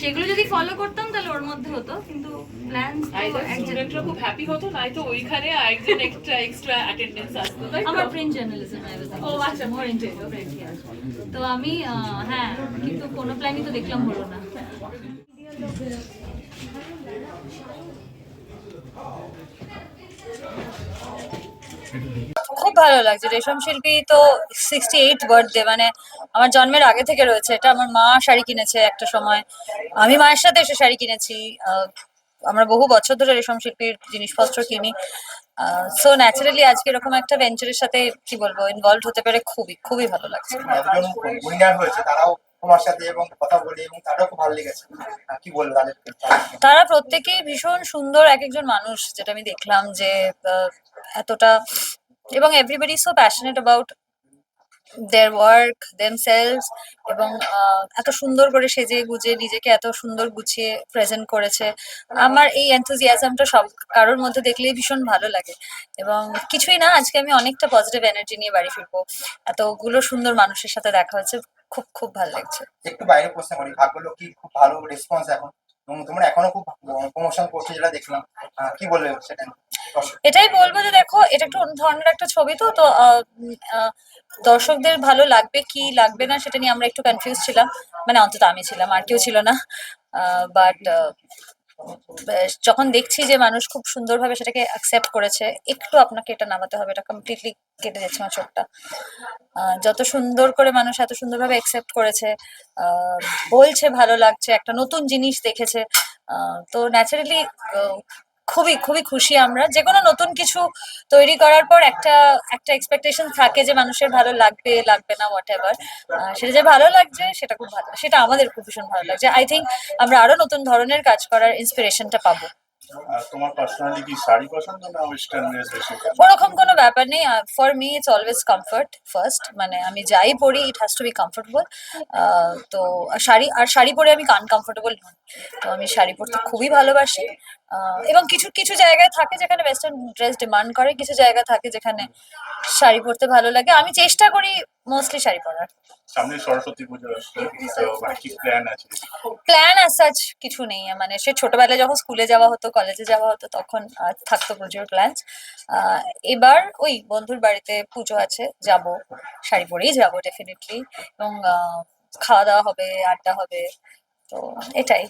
সেগুলো যদি ফলো করতাম তাহলে ওর মধ্যে হতো কিন্তু স্টুডেন্টরা খুব হ্যাপি হতো নাই তো ওইখানে আরেকজন এক্সট্রা এক্সট্রা অ্যাটেন্ডেন্স আসতো আমার প্রিন্ট জার্নালিজম ও আচ্ছা মোর তো আমি হ্যাঁ কিন্তু কোনো প্ল্যানই তো দেখলাম হলো না। ভালো লাগছে। রেশম শিল্পী তো সিক্সটি এইট বার্থডে মানে আমার জন্মের আগে থেকে রয়েছে। এটা আমার মা শাড়ি কিনেছে একটা সময়। আমি মায়ের সাথে এসে শাড়ি কিনেছি। আমরা বহু বছর ধরে রেশম শিল্পীর জিনিসপত্র কিনি। সো ন্যাচারালি আজকে এরকম একটা ভেঞ্চারের সাথে কি বলব ইনভলভ হতে পেরে খুবই খুবই ভালো লাগছে। এতজন উইনার হয়েছে। তারাও তোমার সাথে এবং কথা বলে এবং তারাও খুব ভালো লেগেছে। কি বলব তারা প্রত্যেকেই ভীষণ সুন্দর এক একজন মানুষ যেটা আমি দেখলাম যে এতটা এবং everybody so passionate about their work themselves এবং এত সুন্দর করে সেজে গুজে নিজেকে এত সুন্দর গুছিয়ে প্রেজেন্ট করেছে। আমার এই এনথুজিয়াজমটা সব কারোর মধ্যে দেখলেই ভীষণ ভালো লাগে। এবং কিছুই না, আজকে আমি অনেকটা পজিটিভ এনার্জি নিয়ে বাড়ি ফিরবো। এতগুলো সুন্দর মানুষের সাথে দেখা হচ্ছে খুব খুব ভালো লাগছে। একটু বাইরে প্রশ্ন করি ভাগ্যলো কি খুব ভালো রেসপন্স এখন। তোমরা এখনও খুব প্রমোশন করছ যেটা দেখলাম। কি বলবে সেটা এটাই বলব যে দেখো, এটা একটু অন্য ধরনের একটা ছবি তো তো দর্শকদের ভালো লাগবে কি লাগবে না সেটা নিয়ে আমরা একটু কনফিউজ ছিলাম। মানে অন্তত আমি ছিলাম, আর কেউ ছিল না। বাট যখন দেখছি যে মানুষ খুব সুন্দরভাবে সেটাকে অ্যাকসেপ্ট করেছে, একটু আপনাকে এটা নামাতে হবে, এটা কমপ্লিটলি কেটে যাচ্ছে আমার চোখটা। যত সুন্দর করে মানুষ এত সুন্দরভাবে অ্যাকসেপ্ট করেছে বলছে ভালো লাগছে, একটা নতুন জিনিস দেখেছে তো ন্যাচারালি খুবই খুবই খুশি আমরা। যে কোনো নতুন কিছু তৈরি করার পর একটা একটা এক্সপেকটেশন থাকে যে মানুষের ভালো লাগবে লাগবে না হোয়াট এভার সেটা যে ভালো লাগছে সেটা খুব ভালো সেটা আমাদের খুব ভীষণ ভালো লাগছে। আই থিঙ্ক আমরা আরও নতুন ধরনের কাজ করার ইন্সপিরেশনটা পাবো। তোমার পার্সোনালি কি শাড়ি পছন্দ না ওয়েস্টার্ন ড্রেস বেশি? ওরকম কোনো ব্যাপার নেই। For me it's always comfort first মানে আমি যাই পরি it has to be comfortable তো শাড়ি আর শাড়ি পরে আমি আনকমফোর্টেবল নই। তো আমি শাড়ি পরতে খুবই ভালোবাসি। এবং কিছু কিছু জায়গায় থাকে যেখানে ওয়েস্টার্ন ড্রেস ডিমান্ড করে কিছু জায়গা থাকে যেখানে শাড়ি পরতে ভালো লাগে। আমি চেষ্টা করি মোস্টলি শাড়ি পরার। সামনে সরস্বতী পুজো তো মানে কি প্ল্যান আছে? প্ল্যান অ্যাজ সাচ কিছু নেই মানে সে ছোটবেলায় যখন স্কুলে যাওয়া হতো কলেজে যাওয়া হতো তখন থাকতো প্রচুর প্ল্যান এবার ওই বন্ধুর বাড়িতে পুজো আছে যাব। শাড়ি পরেই যাব ডেফিনেটলি এবং খাওয়া দাওয়া হবে আড্ডা হবে তো এটাই।